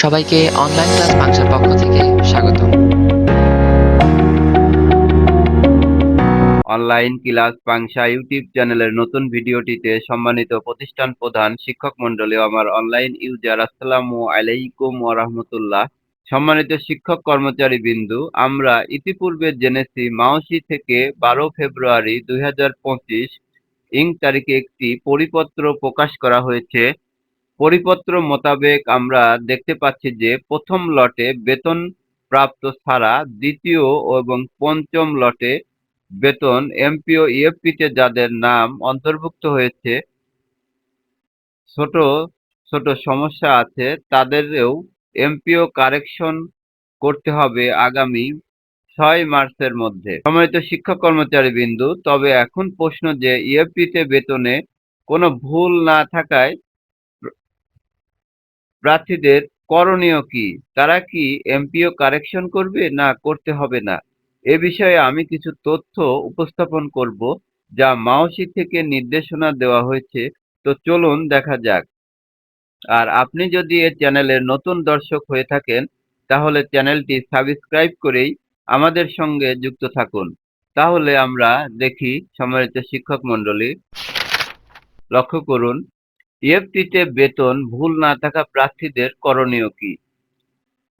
সবাইকে online class বাংলার পক্ষ থেকে স্বাগত। অনলাইন ক্লাস পাংশা ইউটিউব চ্যানেলের নতুন ভিডিওটিতে সম্মানিত প্রতিষ্ঠান প্রধান শিক্ষক মন্ডলী আমার অনলাইন ইউজার আসসালামু আলাইকুম ওয়া রাহমাতুল্লাহ। সম্মানিত শিক্ষক কর্মচারী বিন্দু, আমরা ইতিপূর্বে জেনেছি মাওসি থেকে বারো ফেব্রুয়ারি দুই হাজার পঁচিশ ইং তারিখে একটি পরিপত্র প্রকাশ করা হয়েছে। পরিপত্র মোতাবেক আমরা দেখতে পাচ্ছি যে প্রথম লটে বেতন প্রাপ্ত ছাড়া দ্বিতীয় এবং পঞ্চম লটে বেতন এমপিও ইএফপিতে যাদের নাম অন্তর্ভুক্ত হয়েছে, ছোট ছোট সমস্যা আছে, তাদেরও এমপিও কারেকশন করতে হবে আগামী ছয় মার্চের মধ্যে। সম্মানিত শিক্ষক কর্মচারী বিন্দু, তবে এখন প্রশ্ন যে ইএফপিতে বেতনে কোনো ভুল না থাকায় প্রার্থীদের করণীয় কি? তারা কি এমপিও কারেকশন করবে না করতে হবে না? এ বিষয়ে আমি কিছু তথ্য উপস্থাপন করব, যা মাওসি থেকে নির্দেশনা দেওয়া হয়েছে। তো চলুন দেখা যাক। আর আপনি যদি এ চ্যানেলের নতুন দর্শক হয়ে থাকেন, তাহলে চ্যানেলটি সাবস্ক্রাইব করেই আমাদের সঙ্গে যুক্ত থাকুন। তাহলে আমরা দেখি সম্মানিত শিক্ষক মণ্ডলী। লক্ষ্য করুন ইএফটিতে বেতন ভুল না থাকা প্রার্থীদের করণীয় কি?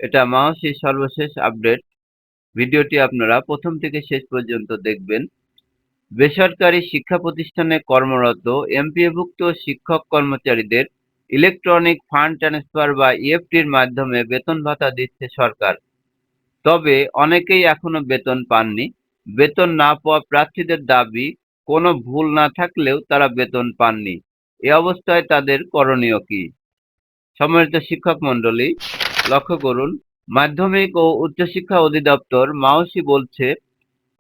এটা মাওসির সর্বশেষ আপডেট। ভিডিওটি আপনারা প্রথম থেকে শেষ পর্যন্ত দেখবেন। বেসরকারি শিক্ষা প্রতিষ্ঠানে কর্মরত এমপিএভুক্ত শিক্ষক কর্মচারীদের ইলেকট্রনিক ফান্ড ট্রান্সফার বা ইএফটির মাধ্যমে বেতন ভাতা দিচ্ছে সরকার। তবে অনেকেই এখনও বেতন পাননি। বেতন না পাওয়া প্রার্থীদের দাবি, কোনো ভুল না থাকলেও তারা বেতন পাননি। এ অবস্থায় তাদের করণীয় কি? সম্মানিত শিক্ষক মণ্ডলী, লক্ষ্য করুন, মাধ্যমিক ও উচ্চশিক্ষা অধিদপ্তর মাওসি বলছে,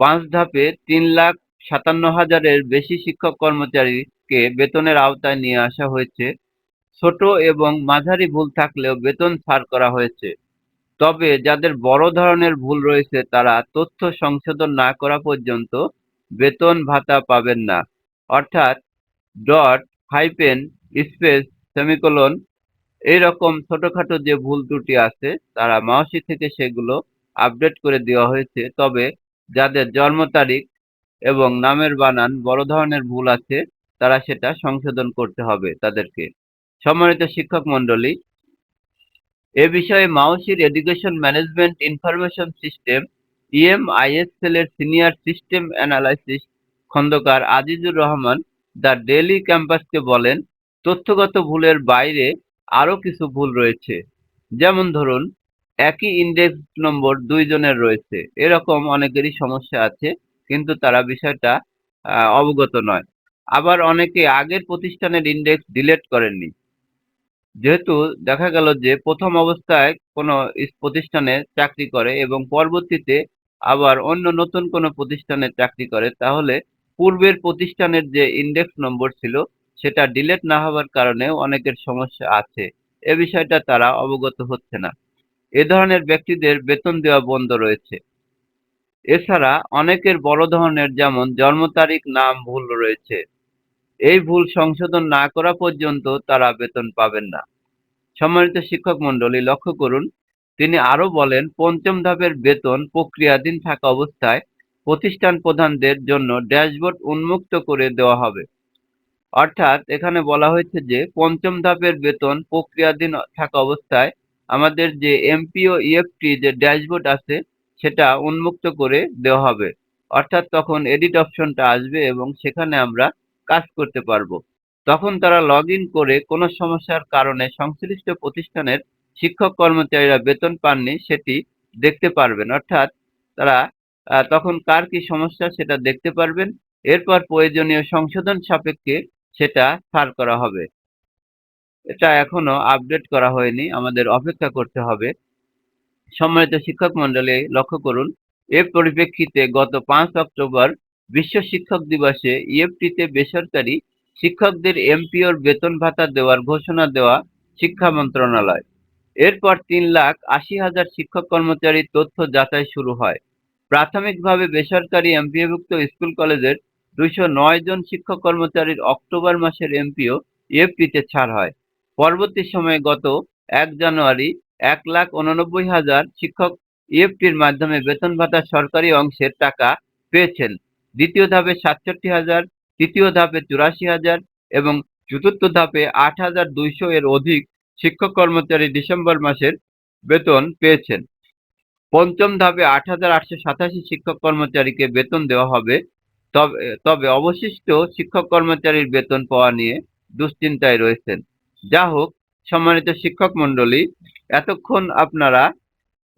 পাঁচ ধাপে তিন লাখ সাতান্ন হাজারের বেশি শিক্ষক কর্মচারীকে বেতনের আওতায় নিয়ে আসা হয়েছে। ছোট এবং মাঝারি ভুল থাকলেও বেতন ছাড় করা হয়েছে। তবে যাদের বড় ধরনের ভুল রয়েছে, তারা তথ্য সংশোধন না করা পর্যন্ত বেতন ভাতা পাবেন না। অর্থাৎ, ডট হাইপেন স্পেস সেমিকোলন এইরকম ছোটখাটো যে ভুল ত্রুটি আছে, তারা মাওসি থেকে সেগুলো আপডেট করে দেওয়া হয়েছে। তবে যাদের জন্ম তারিখ এবং নামের বানান বড় ধরনের ভুল আছে, তারা সেটা সংশোধন করতে হবে তাদেরকে। সম্মানিত শিক্ষক মণ্ডলী, এ বিষয়ে মাওসির এডুকেশন ম্যানেজমেন্ট ইনফরমেশন সিস্টেম ইএমআইএসএল এর senior system analysis Khandaker Azizur Rahman the daily ক্যাম্পাসকে বলেন, তথ্যগত ভুলের বাইরে আরও কিছু ভুল রয়েছে। যেমন ধরুন, একই ইন্ডেক্স নম্বর দুইজনের রয়েছে। এরকম অনেকেরই সমস্যা আছে, কিন্তু তারা বিষয়টা অবগত নয়। আবার অনেকে আগের প্রতিষ্ঠানের ইন্ডেক্স ডিলেট করেননি। যেহেতু দেখা গেল যে প্রথম অবস্থায় কোনো প্রতিষ্ঠানে চাকরি করে এবং পরবর্তীতে আবার অন্য নতুন কোনো প্রতিষ্ঠানে চাকরি করে, তাহলে পূর্বের প্রতিষ্ঠানের যে ইন্ডেক্স নম্বর ছিল, সেটা ডিলেট না হওয়ার কারণেও অনেকের সমস্যা আছে। এ বিষয়টা তারা অবগত হচ্ছে না। এ ধরনের ব্যক্তিদের বেতন দেওয়া বন্ধ রয়েছে। এছাড়া অনেকের বড় ধরনের যেমন জন্ম তারিখ, নাম ভুল রয়েছে। এই ভুল সংশোধন না করা পর্যন্ত তারা বেতন পাবেন না। সম্মানিত শিক্ষক মণ্ডলী, লক্ষ্য করুন, তিনি আরও বলেন, পঞ্চম ধাপের বেতন প্রক্রিয়াধীন থাকা অবস্থায় প্রতিষ্ঠান প্রধানদের জন্য ড্যাশবোর্ড উন্মুক্ত করে দেওয়া হবে। অর্থাৎ এখানে বলা হয়েছে যে, পঞ্চম ধাপের বেতন প্রক্রিয়াধীন থাকা অবস্থায় আমাদের যে এমপিও ইএফটি যে ড্যাশবোর্ড আছে, সেটা উন্মুক্ত করে দেওয়া হবে। অর্থাৎ তখন এডিট অপশনটা আসবে এবং সেখানে আমরা কাজ করতে পারব। তখন তারা লগ করে কোনো সমস্যার কারণে সংশ্লিষ্ট প্রতিষ্ঠানের শিক্ষক কর্মচারীরা বেতন পাননি, সেটি দেখতে পারবেন। অর্থাৎ তারা তখন কার কি সমস্যা সেটা দেখতে পারবেন। এরপর প্রয়োজনীয় সংশোধন সাপেক্ষে সেটা ছাড় করা হবে। এটা এখনও আপডেট করা হয়নি, আমাদের অপেক্ষা করতে হবে। সম্মানিত শিক্ষক মন্ডলী লক্ষ্য করুন, এর পরিপ্রেক্ষিতে গত পাঁচ অক্টোবর বিশ্ব শিক্ষক দিবসে ইএফটিতে বেসরকারি শিক্ষকদের এমপিওর বেতন ভাতা দেওয়ার ঘোষণা দেওয়া শিক্ষা মন্ত্রণালয়। এরপর তিন লাখ আশি হাজার শিক্ষক কর্মচারীর তথ্য যাচাই শুরু হয়। প্রাথমিকভাবে বেসরকারি এমপিওভুক্ত স্কুল কলেজের দুইশো নয় জন শিক্ষক কর্মচারীর অক্টোবর মাসের এমপিও ইএফটিতে ছাড় হয়। পরবর্তী সময়ে গত এক জানুয়ারি এক লাখ উননব্বই হাজার শিক্ষক ইএফটির মাধ্যমে বেতন ভাতা সরকারি অংশের টাকা পেয়েছেন। দ্বিতীয় ধাপে সাতষট্টি হাজার, তৃতীয় ধাপে চুরাশি হাজার এবং চতুর্থ ধাপে আট হাজার দুইশো এর অধিক শিক্ষক কর্মচারী ডিসেম্বর মাসের বেতন পেয়েছেন। পঞ্চম ধাপে আট হাজার আটশো সাতাশি শিক্ষক কর্মচারীকে বেতন দেওয়া হবে। তবে তবে অবশিষ্ট শিক্ষক কর্মচারীর বেতন পাওয়া নিয়ে দুশ্চিন্তায় রয়েছেন। যা হোক, সম্মানিত শিক্ষক মণ্ডলী, এতক্ষণ আপনারা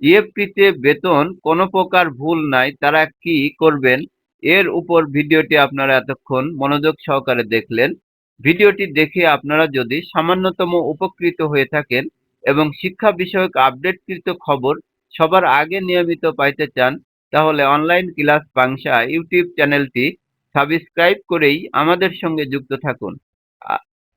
ইএফটিতে বেতন কোনো প্রকার ভুল নাই, তারা কি করবেন, এর উপর ভিডিওটি আপনারা এতক্ষণ মনোযোগ সহকারে দেখলেন। ভিডিওটি দেখে আপনারা যদি সামান্যতম উপকৃত হয়ে থাকেন এবং শিক্ষা বিষয়ক আপডেটকৃত খবর সবার আগে নিয়মিত পাইতে চান, তাহলে অনলাইন ক্লাস বাংশা ইউটিউব চ্যানেলটি সাবস্ক্রাইব করেই আমাদের সঙ্গে যুক্ত থাকুন।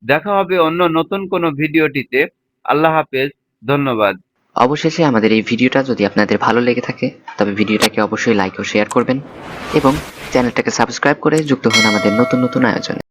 দেখা হবে অন্য নতুন কোনো ভিডিওটিতে। আল্লাহ হাফেজ, ধন্যবাদ। অবশেষে আমাদের এই ভিডিওটা যদি আপনাদের ভালো লেগে থাকে, তবে ভিডিওটাকে অবশ্যই লাইক ও শেয়ার করবেন এবং চ্যানেলটাকে সাবস্ক্রাইব করে যুক্ত হন আমাদের নতুন নতুন আয়োজনে।